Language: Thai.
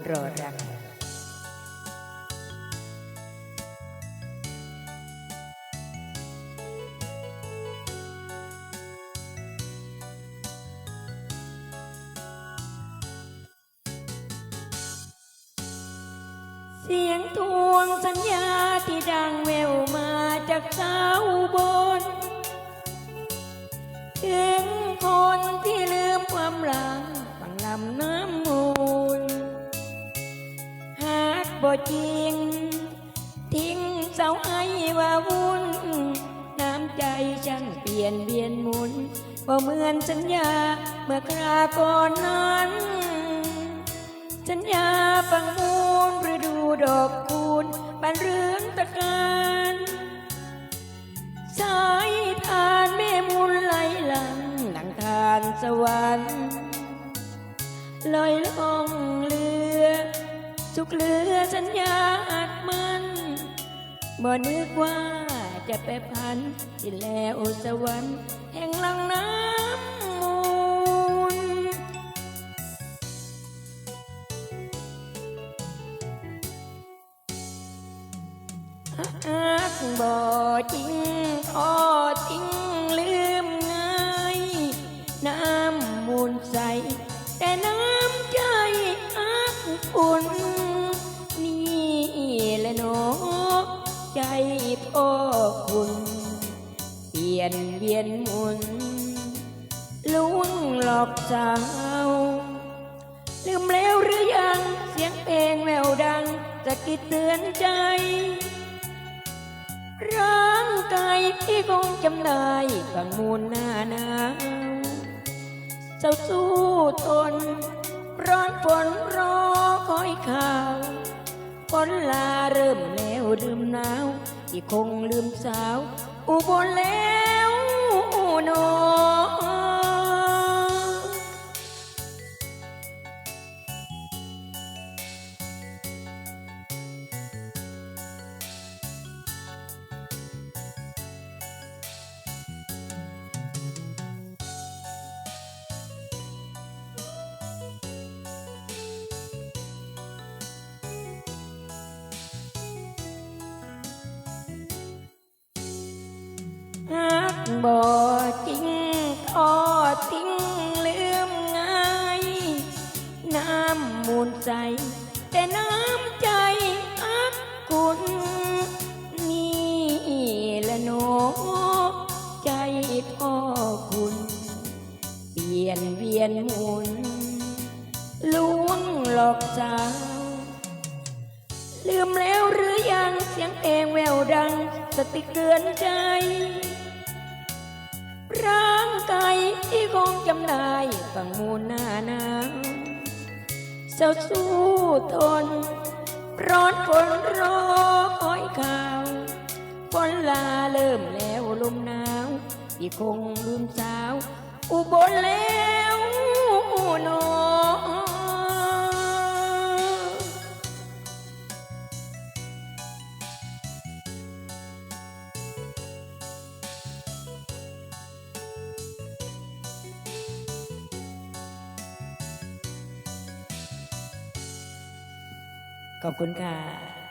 รอรักเสียงทวงสัญญาที่ดังแววมาจากสาวบนถึ บ่จริง ทิ้งเสาไอ้ว่าวุ่น น้ำใจฉันเปลี่ยนเวียนหมุนบ่เหมือนสัญญาเมื่อคราก่อนนั้นสัญญาฟังมูลฤดูดอกคูณบานเรือนตะการสายทานแม่มูลไหลหลังดังทานสวรรค์ลอยล่อง สุขเหลือสัญญาอัดมันบ่นึกว่าจะไปพันที่แล้วสวรรค์แห่งลังน้ำมูลฮักบ่จริงทอดทิ้งลืมง่ายน้ำมูลใสแต่น้ำใจอักอุ่น พ่อคุณ เปลี่ยนเวียนหมุนลวงหลอกสาว ลืมแล้วหรือยังเสียงเพลงแววดังสะกิดเตือนใจ ร่างกายที่คงจำได้ฟังมูลหน้าหนาวเจ้าสู้ทนร้อนฝนรอคอยข่าว ฝนลาเริ่มแล้วลืมหนาวที่คงลืมสาว อุบลแล้วโนอ บ่จริงทอดทิ้งลืมง่าย น้ำมูลใจแต่น้ำใจอักคุณ นี่ละโนใจพ่อคุณ เปลี่ยนเวียนหมุนลวงหลอกสาวลืมแล้วหรือยังเสียงเพลงแววดัง สติเตือนใจ ร่างกายที่คงจำได้ฝั่งมูลหน้าหนาวเจ้าสู้ทน ร้อนฝนรอคอยข่าวฝนลาเริ่มแล้วลมหนาวที่คงลืมสาว อุบลแล้วนอ ขอบคุณค่ะ